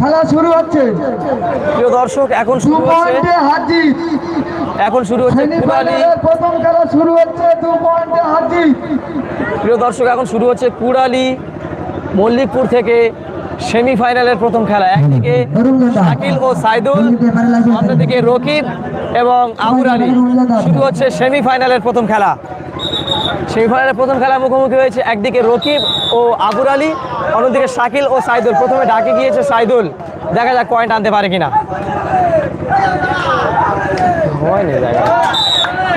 খেলা শুরু হচ্ছে। প্রিয় দর্শক এখন শুরু হচ্ছে এখন শুরু হচ্ছে প্রথম খেলা শুরু হচ্ছে দু পয়েন্টে হার জিত প্রিয় দর্শক এখন শুরু হচ্ছে কুড়ালি মল্লিকপুর থেকে সেমিফাইনালের প্রথম খেলা। একদিকে শাকিল ও সাইদুল অন্যদিকে রকিব এবং আবুর আলী। শুরু হচ্ছে সেমিফাইনালের প্রথম খেলা। সেমিফাইনালের প্রথম খেলা মুখোমুখি হয়েছে একদিকে রকিব ও আবুর আলী, অন্যদিকে শাকিল ও সাইদুল। প্রথমে ডাকে গিয়েছে সাইদুল। দেখা যাক পয়েন্ট আনতে পারে কিনা।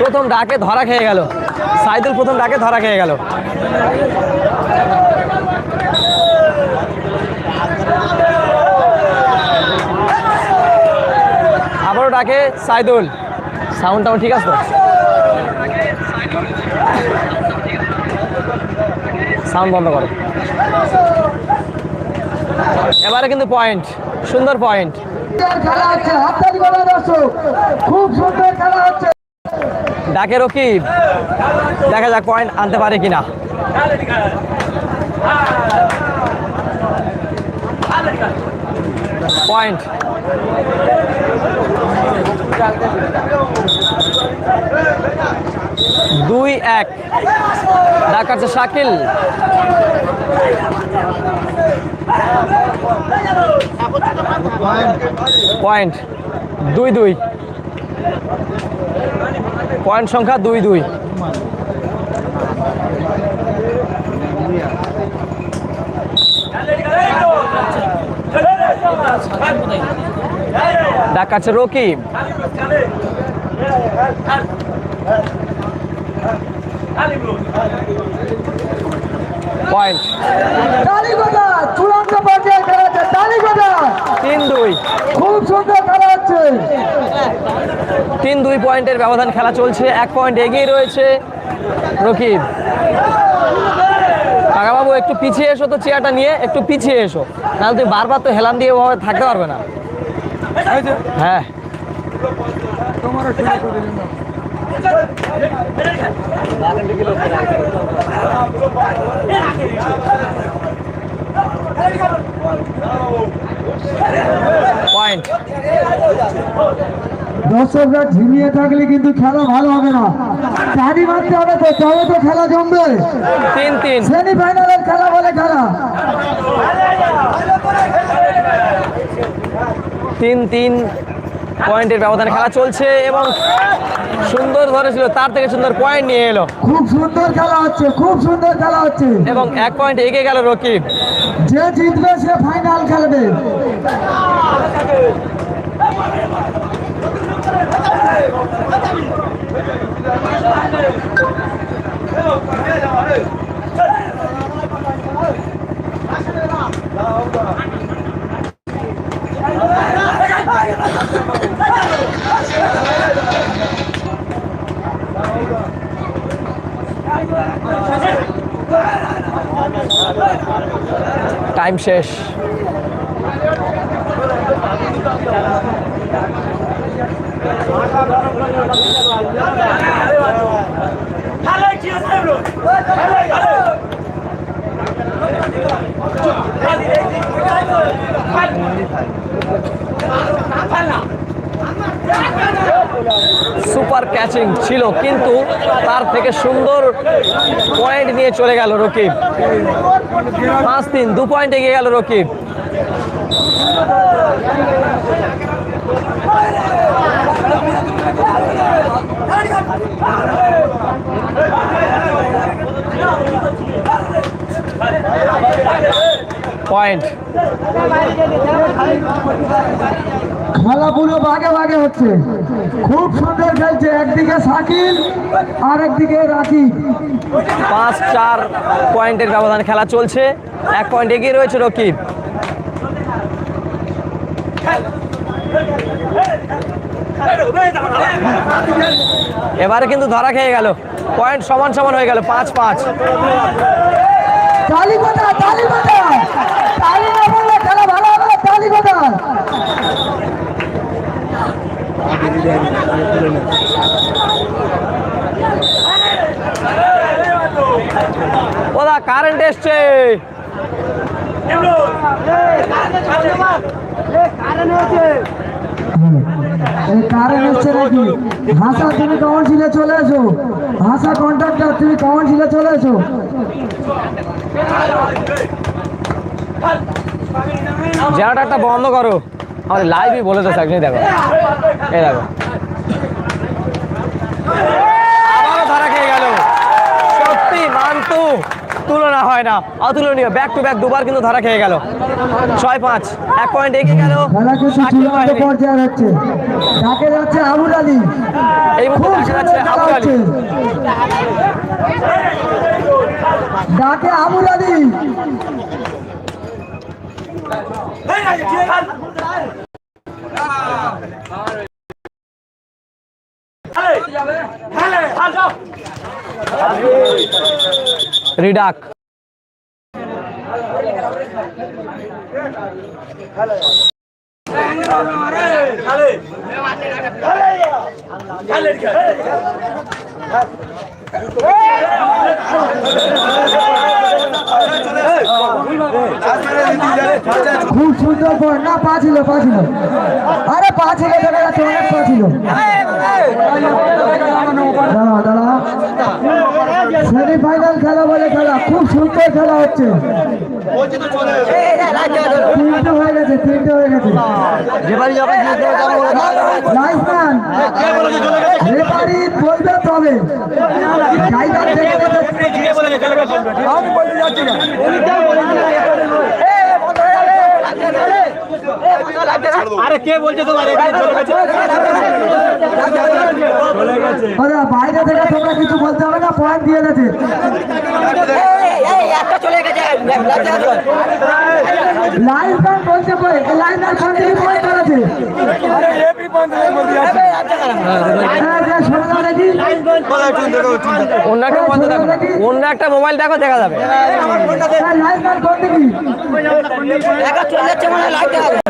প্রথম ডাকে ধরা খেয়ে গেল। সাইদুল প্রথম ডাকে ধরা খেয়ে গেল। আবারও ডাকে সাইদুল। সাউন্ড টাউন ঠিক আছে সাউন্ড বন্ধ করো। এবারে কিন্তু পয়েন্ট সুন্দর পয়েন্ট ডাকে রকিব, দেখা যাক পয়েন্ট আনতে পারে কিনা। পয়েন্ট দুই এক। ডাকাচ্ছে শাকিল। পয়েন্ট। দুই দুই। পয়েন্ট সংখ্যা দুই দুই। ডাকাচ্ছে রকিব পয়েন্ট চূড়ান্ত পর্যায়ে খেলা হচ্ছে তালিবাদা তিন দুই। খুব সুন্দর খেলা হচ্ছে। তিন দুই পয়েন্টের ব্যবধান খেলা চলছে এক পয়েন্ট এগিয়ে রয়েছে রকিব। কাকাবাবু একটু পিছিয়ে এসো তো চেয়ারটা নিয়ে একটু পিছিয়ে এসো। নাহলে তুমি বারবার তো হেলান দিয়ে ওভাবে থাকতে পারবে না। হ্যাঁ। পয়েন্ট দর্শকরা ঝিমিয়ে থাকলে কিন্তু খেলা ভালো হবে না। চারি মারতে হবে তো তবে তো খেলা জমবে। তিন তিন। সেমিফাইনালের খেলা বলে খেলা। তিন তিন। পয়েন্টের ব্যবধানে খেলা চলছে এবং সুন্দর ধরেছিল তার থেকে সুন্দর পয়েন্ট নিয়ে এলো। খুব সুন্দর খেলা হচ্ছে খুব সুন্দর খেলা হচ্ছে। এবং এক পয়েন্ট এগিয়ে গেল রকিব। যে জিতবে সে ফাইনাল খেলবে। টাইম শেষ। সুপার ক্যাচিং ছিল কিন্তু তার থেকে সুন্দর পয়েন্ট নিয়ে চলে গেল রকিব। পাঁচ তিন দু পয়েন্ট এগিয়ে গেল রকিব। পয়েন্ট খেলা পুরো ভাগে ভাগে হচ্ছে। খুব সুন্দর খেলছে। একদিকে শাকিল আর একদিকে রাকিব। পাঁচ চার পয়েন্টের ব্যবধান খেলা চলছে। এক পয়েন্ট এগিয়ে রয়েছে রকিব। এবারে কিন্তু ধরা খেয়ে গেল। পয়েন্ট সমান সমান হয়ে গেল। পাঁচ পাঁচ। তালি বাজা তালি বাজা তালি না বললে খেলা ভালো হবে না, তালি ওদা কারেন্ট এসছে। কারেন্ট এসছে নাকি? হাসা তুমি কাউন্সিলে চলে এসো। হাসা কন্ট্রাক্টর তুমি কাউন্সিলে চলে এসো। জেনারেটারটা বন্ধ করো। আমাদের লাইভই বলে তো চাকরি দেখো। এই দেখো। আবারও ধরা খেয়ে গেল। সত্যি মান্তু তুলনা হয় না অতুলনীয়। ব্যাক টু ব্যাক দুবার কিন্তু ধরা খেয়ে গেল। ছয় পাঁচ এক পয়েন্ট এগিয়ে গেল। এই মুহূর্তে যাচ্ছে সুন্দর আলী। হচ্ছে ডাকে আবুল আলী রিডাক খুব সুন্দর বল না পা ছিল পা আরে পা ছিল দেখা যাচ্ছে অনেক দাঁড়া দাঁড়া সেমিফাইনাল খেলা বলে খেলা খুব সুন্দর খেলা হচ্ছে তিনটে হয়ে গেছে তিনটে হয়ে গেছে। লাইসম্যান রেফারি বলবে তবে। জায়গা থেকে বাইরে থেকে তোমরা কিছু বলতে হবে না পয়েন্ট দিয়ে গেছে হ্যাঁ, অন্য একটা মোবাইল দেখো দেখো যাবে হ্যাঁ, হ্যাঁ, আচ্ছা।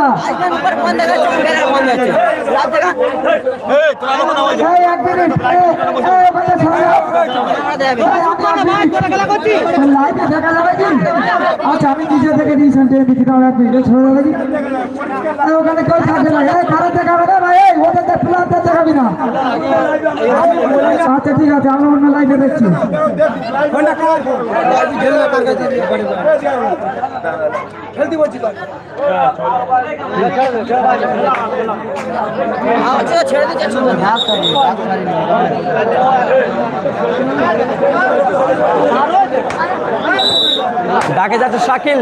আচ্ছা আমি নিজে থেকে নিয়েছেন টেনে তাহলে এক মিনিট সরে যাবে ওখানে কেউ থাকবে না কারও দেখাবে না ভাই ওদের প্লেয়ারদের দেখাবি না আচ্ছা ঠিক আছে আমরা অন্য লাইভে দেখছি। ডাকে যাচ্ছে শাকিল।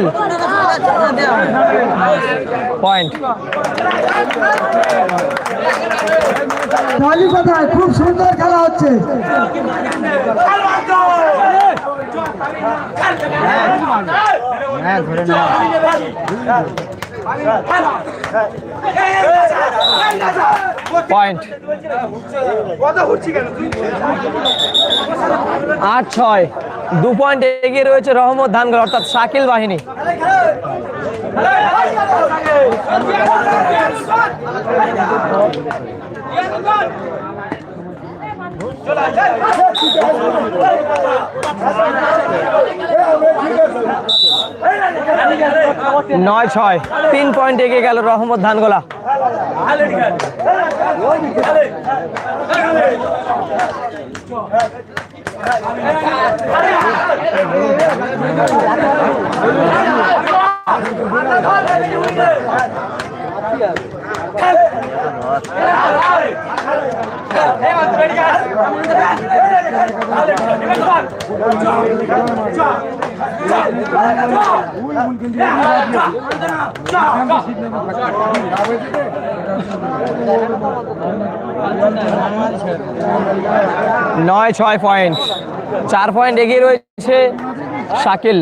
পয়েন্ট খুব সুন্দর খেলা হচ্ছে। পয়েন্ট আট ছয় দু পয়েন্ট এগিয়ে রয়েছে রহমত ধানগড় অর্থাৎ শাকিল বাহিনী নয় ছয় তিন পয়েন্ট এগিয়ে গেল রহমত ধানগোলা। নয় ছয় পয়েন্ট। চার পয়েন্ট এগিয়ে রয়েছে। শাকিল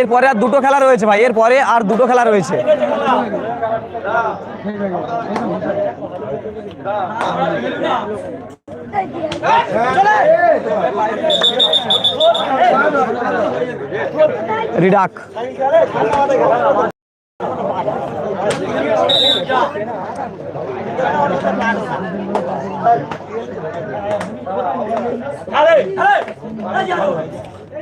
এরপরে আর দুটো খেলা রয়েছে ভাই এরপরে আর দুটো খেলা রয়েছে রিডাক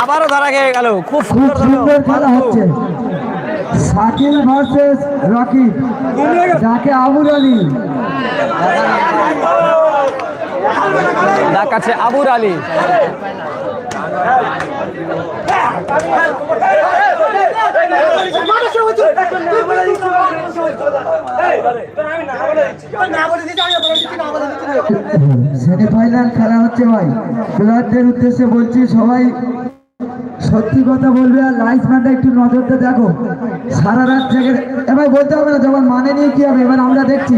আবারও ধরা খেয়ে গেল। খুব সুন্দর সুন্দর খেলা হচ্ছে। শাকিল ভার্সেস রকি। যাকে আবুল আলী। আবুর আলী। সেমিফাইনাল খেলা হচ্ছে ভাই। প্লেয়ারদের উদ্দেশ্যে বলছি সবাই সত্যি কথা বলবে আর লাইফ ম্যানটা একটু নজরটা দেখো। সারা রাত থেকে এবার বলতে হবে না যখন মানে নিয়ে কি হবে? এবার আমরা দেখছি।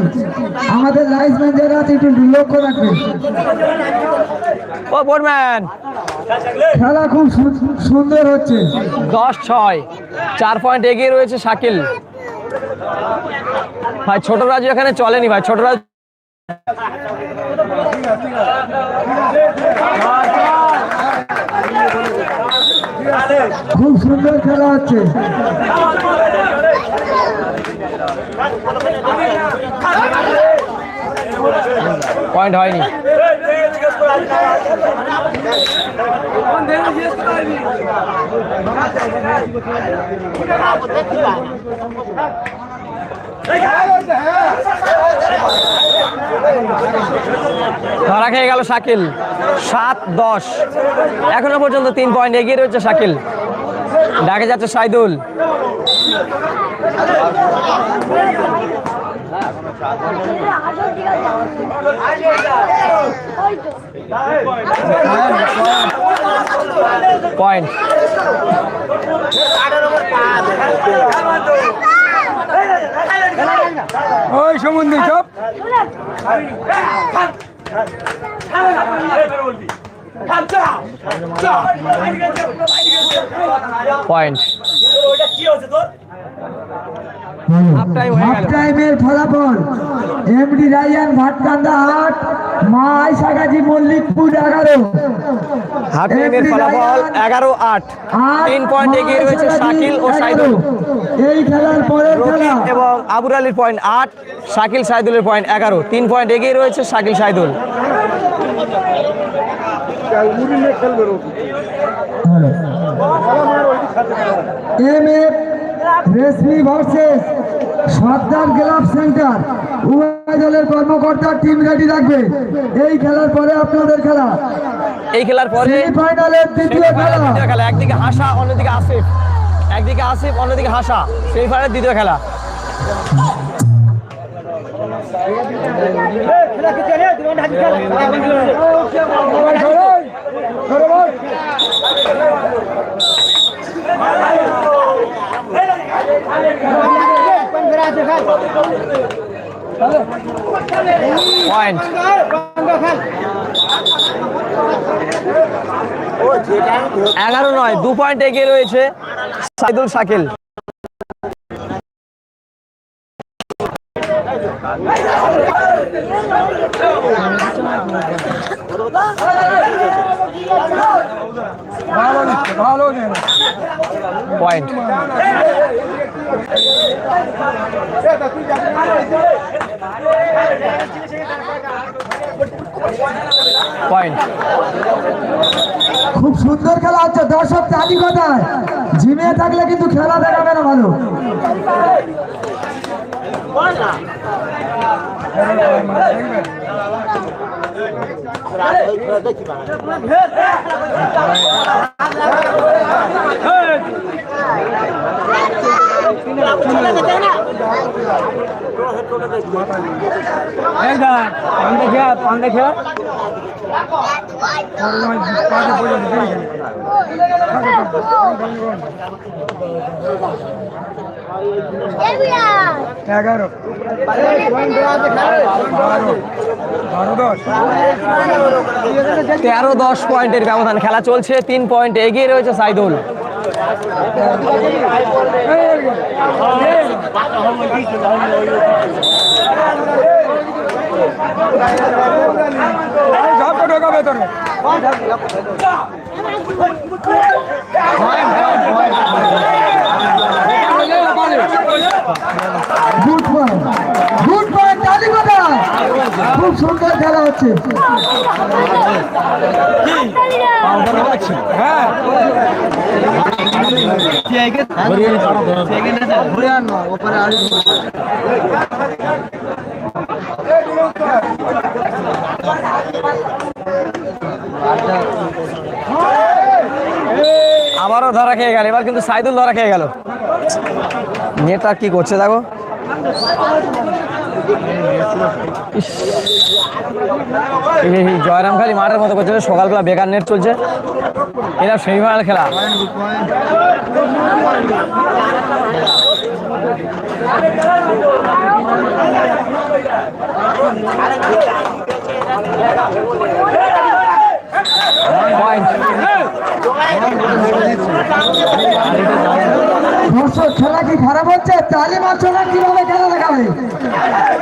আমাদের লাইফ ম্যান যারা আছে একটু লক্ষ্য রাখবে। খেলা খুব সুন্দর হচ্ছে। দশ ছয়। চার পয়েন্ট এগিয়ে রয়েছে শাকিল। ভাই ছোট রাজু এখানে চলেনি ভাই ছোট রাজু খুব সুন্দর খেলা হচ্ছে। পয়েন্ট হয়নি। ধরা খেয়ে গেল শাকিল। সাত দশ। এখনও পর্যন্ত তিন পয়েন্ট এগিয়ে রয়েছে শাকিল। ডাকে যাচ্ছে সাইদুল। পয়েন্ট ওই সম্বন্ধে সব পয়েন্ট হাফ। টাইমের ফলাফল। এমডি রায়ান ভাটকান্দা আট মা আয়সা গাজী মল্লিকপুর এগারো। হাফ টাইমের ফলাফল এগারো আট। তিন পয়েন্ট এগিয়ে রয়েছে শাকিল ও 11 সাইদুল। এই খেলার পরের খেলা। এবং আবুর আলীর পয়েন্ট আট শাকিল সাইদুলের পয়েন্ট এগারো। তিন পয়েন্ট এগিয়ে রয়েছে Shakil Saidul. M F Reshmi versus Sardar glove centre উভয় দলের কর্মকর্তা টিম রেডি রাখবে এই খেলার পরে আপনাদের খেলা। এই খেলার পরে সেমিফাইনালের দ্বিতীয় খেলা। খেলা। একদিকে হাসা অন্যদিকে আসিফ। একদিকে আসিফ অন্যদিকে হাসা। সেমিফাইনালের দ্বিতীয় খেলা। এগারো নয় দু পয়েন্ট এগিয়ে রয়েছে সাইদুল শাকিল। পয়েন্ট খুব সুন্দর খেলা হচ্ছে, দর্শক চালি কথায়। জিমে থাকলে কিন্তু খেলা দেখাবে না ভালো। দেখি এগারো। তেরো দশ পয়েন্টের ব্যবধান। খেলা চলছে তিন পয়েন্ট এগিয়ে রয়েছে সাইদুল। ঝাপটা ঢোকাবে তোর গুড পয়েন্ট গুড পয়েন্ট তালি বাজান খুব সুন্দর খেলা হচ্ছে। আবারও ধরা খেয়ে গেল, এবার কিন্তু সাইদুল ধরা খেয়ে গেল। নেটটা কি করছে দেখো? জয়রাম খালি মাঠের মতো করছে সকালবেলা বেকার নেট চলছে। এরা সেমিফাইনাল খেলা। খেলা কি খারাপ হচ্ছে? তালি মারছো কীভাবে খেলা দেখাবে?